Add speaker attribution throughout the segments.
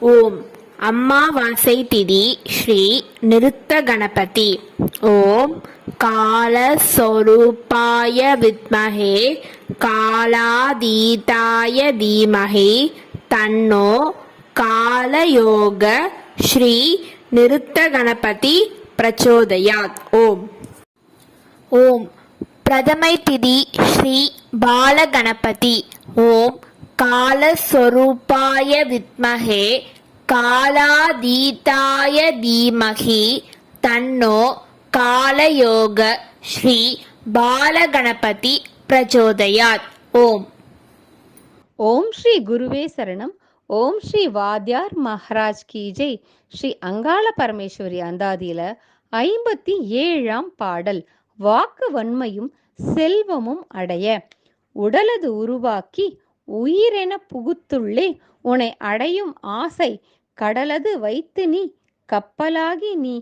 Speaker 1: ஓம். அம்மாவாசை திதி ஸ்ரீ நிருத்த கணபதி. ஓம். காலஸ்வரூபாய வித்மகே காலாதீதாய தீமகே தன்னோ காலயோக ஸ்ரீ நிருத்த கணபதி பிரச்சோதயாத். ஓம். ஓம். பிரதமை திதி ஸ்ரீ பாலகணபதி. ஓம். காலஸ்வரூபாய வித்மஹே காலாதீதாய தீமகி தன்னோ காலயோக ஸ்ரீ பாலகணபதி பிரச்சோதயாத். ஓம்.
Speaker 2: ஓம் ஸ்ரீ குருவே சரணம். ஓம் ஸ்ரீ வாத்யார் மஹராஜ் கி ஜெய். ஸ்ரீ அங்காள பரமேஸ்வரி அந்தாதியில ஐம்பத்தி ஏழாம் பாடல். வாக்கு வன்மையும் செல்வமும் அடைய. உடலது உருவாக்கி உயிரென புகுத்துள்ளே உனை அடையும் ஆசை கடலது வைத்து நீ கப்பலாகி நீ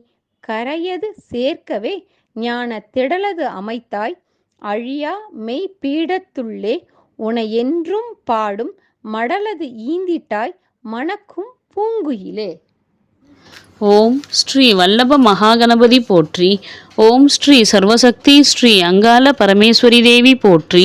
Speaker 2: கரையது சேர்க்கவே ஞான திடலது அமைத்தாய். அழியா மெய் பீடத்துள்ளே உனை என்றும் பாடும் மடலது ஈந்திட்டாய் மணக்கும் பூங்குயிலே.
Speaker 3: ஓம் ஸ்ரீ வல்லப மகாகணபதி போற்றி ஓம் ஸ்ரீ சர்வசக்தி ஸ்ரீ அங்காள பரமேஸ்வரி தேவி போற்றி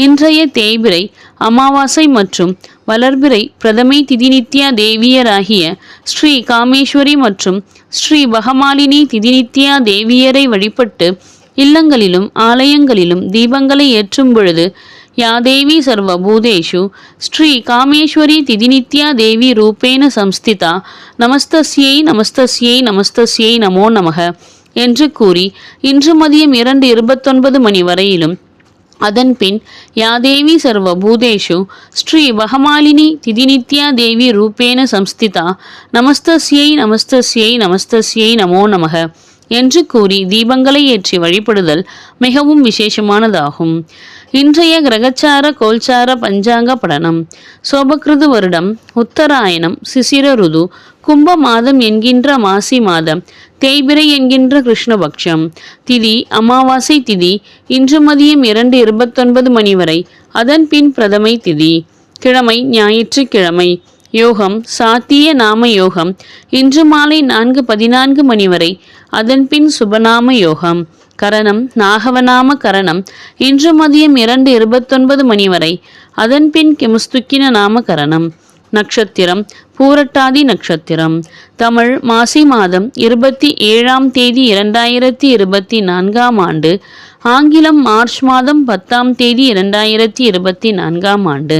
Speaker 3: இன்றைய தேய்பிரை அமாவாசை மற்றும் வளர்பிறை பிரதமை திதிநித்யா தேவியராகிய ஸ்ரீ காமேஸ்வரி மற்றும் ஸ்ரீ பகமாலினி திதிநித்யா தேவியரை வழிபட்டு இல்லங்களிலும் ஆலயங்களிலும் தீபங்களை ஏற்றும் பொழுது யாதேவி சர்வபூதேஷு ஸ்ரீ காமேஸ்வரி திதிநித்யா தேவி ரூபேண சம்ஸ்திதா நமஸ்தஸ்யை நமஸ்தஸ்யை நமஸ்தஸ்யை நமோ நமக என்று கூறி இன்று மதியம் இரண்டு இருபத்தொன்பது மணி வரையிலும் அதன்பின் யாதேவி சர்வ பூதேஷு ஸ்ரீ வகமாலினி திதிநித்யா தேவி ரூபேண சம்ஸ்திதா நமஸ்தஸ்யை நமஸ்தஸ்யை நமஸ்தஸ்யை நமோ நமக என்று கூறி தீபங்களை ஏற்றி வழிபடுதல் மிகவும் விசேஷமானதாகும். இன்றைய கிரகச்சார கோல்சார பஞ்சாங்க படனம். சோபகிருது வருடம் உத்தராயணம் சிசிர ருது கும்ப மாதம் என்கின்ற மாசி மாதம் தேய்பிரை என்கின்ற கிருஷ்ணபக்ஷம். திதி அமாவாசை திதி இன்று மதியம் இரண்டு இருபத்தொன்பது மணி வரை அதன் பின் பிரதமை திதி. கிழமை ஞாயிற்றுக்கிழமை. யோகம் சாத்திய நாம யோகம் இன்று மாலை நான்கு பதினான்கு மணி வரை அதன் பின் சுபநாம யோகம். கரணம் நாகவநாம கரணம். இன்று மதியம் இரண்டு இருபத்தொன்பது மணி வரை அதன்பின் கிமுஸ்துக்கின நாம கரணம். நட்சத்திரம் பூரட்டாதி நட்சத்திரம் தமிழ் மாசி மாதம் இருபத்தி ஏழாம் தேதி இரண்டாயிரத்தி இருபத்தி நான்காம் ஆண்டு ஆங்கிலம் மார்ச் மாதம் பத்தாம் தேதி இரண்டாயிரத்தி இருபத்தி நான்காம் ஆண்டு.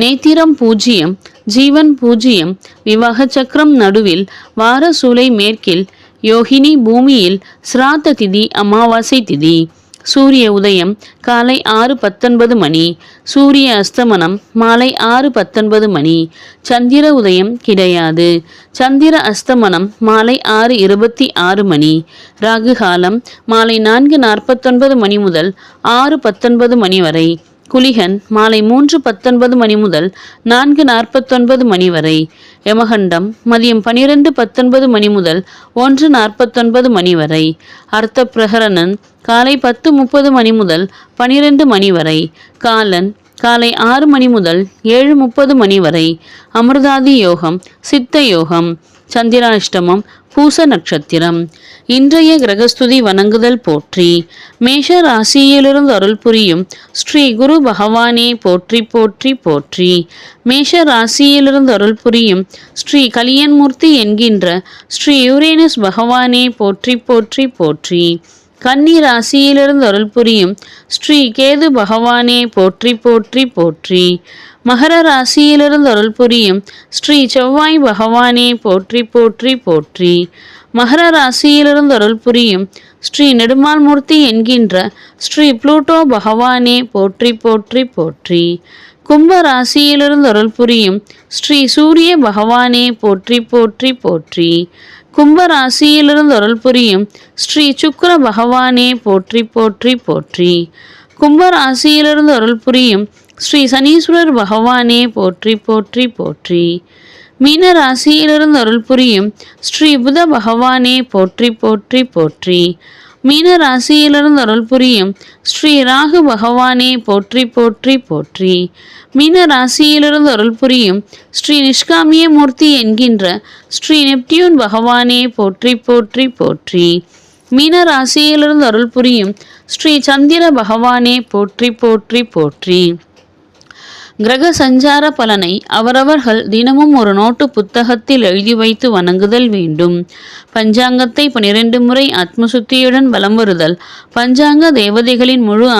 Speaker 3: நேத்திரம் பூஜ்ஜியம் ஜீவன் பூஜ்ஜியம் விவாக சக்கரம் நடுவில் வார சூலை மேற்கில் யோகினி பூமியில் சிராத்த திதி அமாவாசை திதி. சூரிய உதயம் காலை ஆறு பத்தொன்பது மணி. சூரிய அஸ்தமனம் மாலை ஆறு பத்தொன்பது மணி. சந்திர உதயம் கிடையாது. சந்திர அஸ்தமனம் மாலை ஆறு இருபத்தி ஆறு மணி. ராகு காலம் மாலை நான்கு நாற்பத்தொன்பது மணி முதல் ஆறு பத்தொன்பது மணி வரை. குளிகன் மாலை மூன்று பத்தொன்பது மணி முதல் நான்கு நாற்பத்தொன்பது மணி வரை. யமகண்டம் மதியம் பனிரெண்டு பத்தொன்பது மணி முதல் ஒன்று நாற்பத்தொன்பது மணி வரை. அர்த்த பிரகரணன் காலை பத்து முப்பது மணி முதல் பனிரெண்டு மணி வரை. காலன் காலை ஆறு மணி முதல் ஏழு முப்பது மணி வரை. அமிர்தாதி யோகம் சித்த யோகம் சந்திராஷ்டமம் பூச நட்சத்திரம். இன்றைய கிரகஸ்துதி வணங்குதல் போற்றி. மேஷ ராசியிலிருந்து அருள் புரியும் ஸ்ரீ குரு பகவானே போற்றி போற்றி போற்றி. மேஷ ராசியிலிருந்து அருள் புரியும் ஸ்ரீ கலியன்மூர்த்தி என்கின்ற ஸ்ரீ யூரேனஸ் பகவானே போற்றி போற்றி போற்றி. கன்னி ராசியிலிருந்து அருள் புரியும் ஸ்ரீ கேது பகவானே போற்றி போற்றி போற்றி. மகர ராசியிலிருந்து அருள் புரியும் ஸ்ரீ செவ்வாய் பகவானே போற்றி போற்றி போற்றி. மகர ராசியிலிருந்து அருள் புரியும் ஸ்ரீ நெடுமால்மூர்த்தி என்கின்ற ஸ்ரீ புளூட்டோ பகவானே போற்றி போற்றி போற்றி. கும்ப ராசியிலிருந்து அருள் புரியும் ஸ்ரீ சூரிய பகவானே போற்றி போற்றி போற்றி. கும்பராசியிலிருந்து அருள் புரியும் ஸ்ரீ சுக்கர பகவானே போற்றி போற்றி போற்றி. கும்பராசியிலிருந்து அருள் புரியும் ஸ்ரீ சனீஸ்வரர் பகவானே போற்றி போற்றி போற்றி. மீன ராசியிலிருந்து அருள் புரியும் ஸ்ரீ புத பகவானே போற்றி போற்றி போற்றி. மீன ராசியிலிருந்து அருள் புரியும். ஸ்ரீ ராகு பகவானே போற்றி போற்றி போற்றி. மீன ராசியிலிருந்து அருள் புரியும். ஸ்ரீ நிஷ்காமிய மூர்த்தி என்கின்ற ஸ்ரீ நெப்டியூன் பகவானே போற்றி போற்றி போற்றி. மீன ராசியிலிருந்து அருள் புரியும். ஸ்ரீ சந்திர பகவானே போற்றி போற்றி போற்றி. கிரக சஞ்சார பலனை அவரவர்கள் தினமும் ஒரு நோட்டு புத்தகத்தில் எழுதி வைத்து வணங்குதல் வேண்டும். பஞ்சாங்கத்தை பனிரெண்டு முறை ஆத்மசுத்தியுடன் வலம் வருதல். பஞ்சாங்க தேவதைகளின் முழு